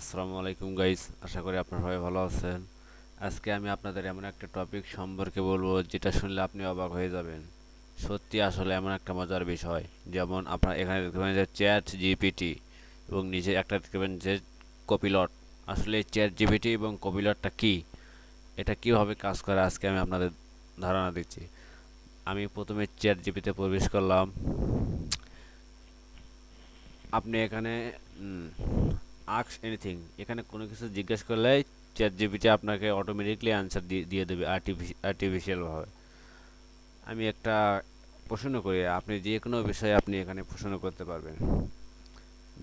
আসসালামু আলাইকুম গাইস আশা করি আপনার সবাই ভালো আছেন। আজকে আমি আপনাদের এমন একটা টপিক সম্পর্কে বলব, যেটা শুনলে আপনি অবাক হয়ে যাবেন। সত্যি আসলে এমন একটা মজার বিষয়, যেমন আপনার এখানে দেখতে পাবেন যে চ্যাট জিপিটি এবং নিচে একটা দেখতে পাবেন যে কপিলট আসলে চ্যাট জিপিটি এবং কপিলটটা কি? এটা কীভাবে কাজ করে, আজকে আমি আপনাদের ধারণা দিচ্ছি। আমি প্রথমে চ্যাট জিপিতে প্রবেশ করলাম। আপনি এখানে আক্স এনিথিং এখানে কোনো কিছু জিজ্ঞেস করলে চ্যাট জিপিটি আপনাকে অটোমেটিকলি অ্যান্সার দিয়ে দেবে আর্টিফিশিয়ালভাবে আমি একটা প্রশ্ন করি, আপনি যে কোনো বিষয়ে আপনি এখানে প্রশ্ন করতে পারবেন।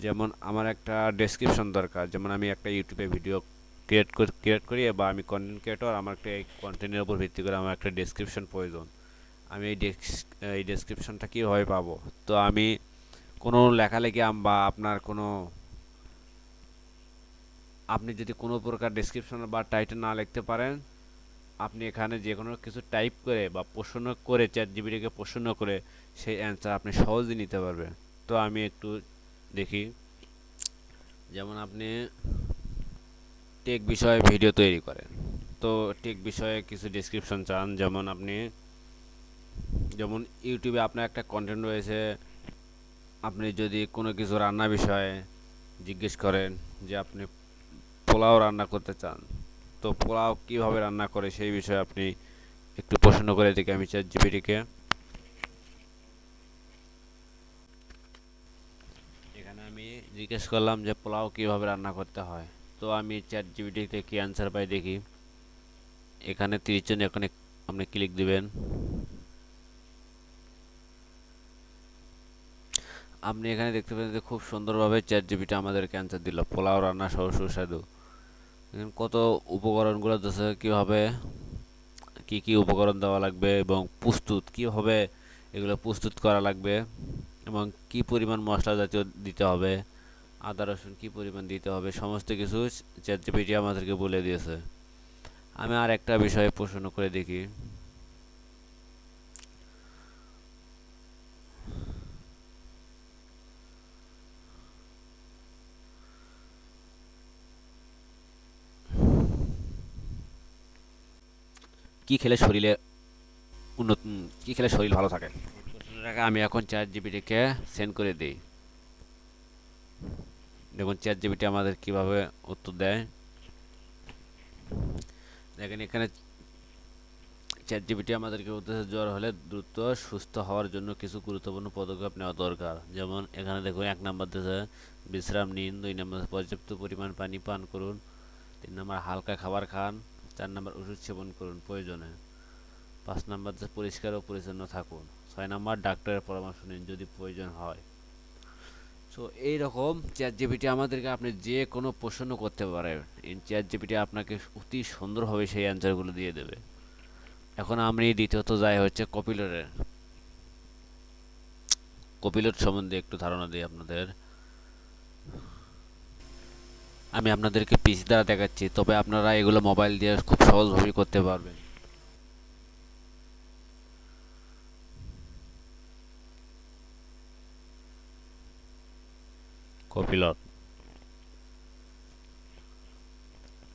যেমন আমার একটা ডেসক্রিপশন দরকার, যেমন আমি একটা ইউটিউবে ভিডিও ক্রিয়েট ক্রিয়েট করি বা আমি কন্টেন্ট ক্রিয়েটর আমার একটা এই কন্টেন্টের উপর ভিত্তি করে আমার একটা ডেসক্রিপশন প্রয়োজন। আমি এই এই ডেসক্রিপশনটা কীভাবে পাবো? তো আমি কোনো লেখালেখি বা আপনার কোনো আপনি যদি কোনো প্রকার ডেসক্রিপশন বা টাইটেল না লিখতে পারেন, আপনি এখানে যে কোনো কিছু টাইপ করে বা প্রশ্ন করে চ্যাট জিবিটিকে প্রশ্ন করে সেই অ্যান্সার আপনি সহজেই নিতে পারবেন। তো আমি একটু দেখি। যেমন আপনি টেক বিষয়ে ভিডিও তৈরি করেন। তো টেক বিষয়ে কিছু ডেসক্রিপশন চান। যেমন আপনি, যেমন ইউটিউবে আপনার একটা কন্টেন্ট রয়েছে, আপনি যদি কোনো কিছু রান্না বিষয়ে জিজ্ঞেস করেন যে আপনি পোলাও রান্না করতে চান, তো পোলাও কীভাবে রান্না করে সেই বিষয়ে আপনি একটু প্রশ্ন করে দেখি আমি চ্যাট জিপিটিকে এখানে আমি জিজ্ঞেস করলাম যে পোলাও কীভাবে রান্না করতে হয়, তো আমি চ্যাট জিপিটিতে কী অ্যান্সার পাই দেখি। এখানে তিরিশ জন এখানে আপনি ক্লিক দিবেন। আপনি এখানে দেখতে পাচ্ছেন যে খুব সুন্দরভাবে চ্যাট জিপিটি আমাদেরকে অ্যান্সার দিল, পোলাও রান্না সহ সুস্বাদু। কত উপকরণগুলো দিচ্ছে কীভাবে, কি কি উপকরণ দেওয়া লাগবে এবং প্রস্তুত, কীভাবে এগুলো প্রস্তুত করা লাগবে এবং কি পরিমাণ মশলা জাতীয় দিতে হবে, আদা, রসুন কী পরিমাণ দিতে হবে, সমস্ত কিছু চ্যাট আমাদেরকে বলে দিয়েছে। আমি আর একটা বিষয়ে প্রশ্ন করে দেখি। কি খেলে শরীরে উন্নত কি খেলে শরীর ভালো থাকে? আমি এখন চার জিবিটিকে সেন্ড করে দিই। দেখুন চার জিবিটি আমাদের কীভাবে উত্তর দেয়। দেখেন, এখানে চার জিবিটি আমাদেরকে উদ্দেশ্যে জ্বর হলে দ্রুত সুস্থ হওয়ার জন্য কিছু গুরুত্বপূর্ণ পদক্ষেপ নেওয়া দরকার। যেমন, এখানে দেখুন, এক নম্বর দিয়েছে বিশ্রাম নিন, দুই নম্বর পর্যাপ্ত পরিমাণ পানি পান করুন, তিন নম্বর হালকা খাবার খান চার নম্বর ওষুধ সেবন করুন, প্রয়োজনে। পাঁচ নম্বর পরিষ্কার ও পরিচ্ছন্ন থাকুন। ছয় নম্বর ডাক্তারের পরামর্শ নিন যদি প্রয়োজন হয়। সো এইরকম চ্যাট জিপিটি আমাদেরকে আপনি যে কোনো প্রশ্ন করতে পারেন। এই চ্যাট জিপিটি আপনাকে অতি সুন্দরভাবে সেই অ্যান্সারগুলো দিয়ে দেবে। এখন আমি দ্বিতীয়ত যাই হচ্ছে কপিলরের কপিলট সম্বন্ধে একটু ধারণা দিই আপনাদের। আমি আপনাদেরকে পিসি দ্বারা দেখাচ্ছি তবে আপনারা এগুলো মোবাইল দিয়ে খুব সহজভাবেই করতে পারবেন। কপিলট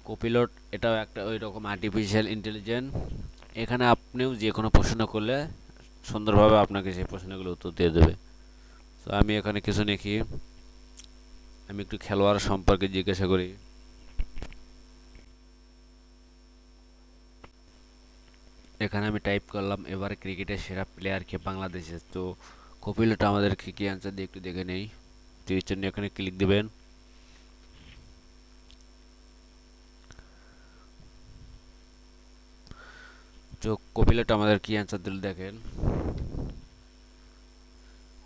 কপিলট এটাও একটা ওই রকম আর্টিফিশিয়াল ইন্টেলিজেন্স এখানে আপনিও যে কোনো প্রশ্ন করলে সুন্দরভাবে আপনাকে সেই প্রশ্নগুলো উত্তর দিয়ে দেবে। তো আমি এখানে কিছু দেখি আমি একটু খেলোয়াড় সম্পর্কে জিজ্ঞাসা করি। এখানে আমি টাইপ করলাম, এবার ক্রিকেটের সেরা প্লেয়ার কে বাংলাদেশে। তো কপিলটা আমাদেরকে কি অ্যান্সার দিয়ে একটু দেখে নেই। তিরিশ জন্য এখানে ক্লিক দেবেন। তো কপিলটা আমাদের কি অ্যান্সার দিল দেখেন।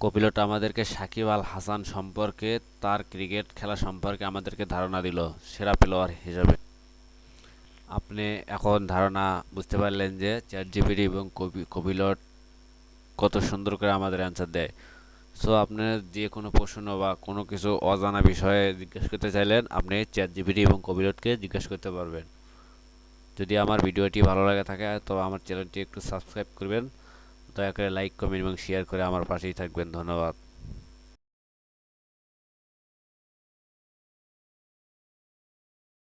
কপিলট আমাদেরকে সাকিব আল হাসান সম্পর্কে, তার ক্রিকেট খেলা সম্পর্কে আমাদেরকে ধারণা দিল, সেরা প্লেয়ার হিসেবে। আপনি এখন ধারণা বুঝতে পারলেন যে চ্যাট জিপিটি এবং কপিলট কত সুন্দর করে আমাদের অ্যান্সার দেয়। সো আপনার যে কোনো প্রশ্ন বা কোনো কিছু অজানা বিষয়ে জিজ্ঞেস করতে চাইলেন, আপনি চ্যাট জিপিটি এবং কপিলটকে জিজ্ঞেস করতে পারবেন। যদি আমার ভিডিওটি ভালো লাগে থাকে, তো আমার চ্যানেলটি একটু সাবস্ক্রাইব করবেন। দয়া করে লাইক কমেন্ট এবং শেয়ার করে আমার পাশেই থাকবেন। ধন্যবাদ।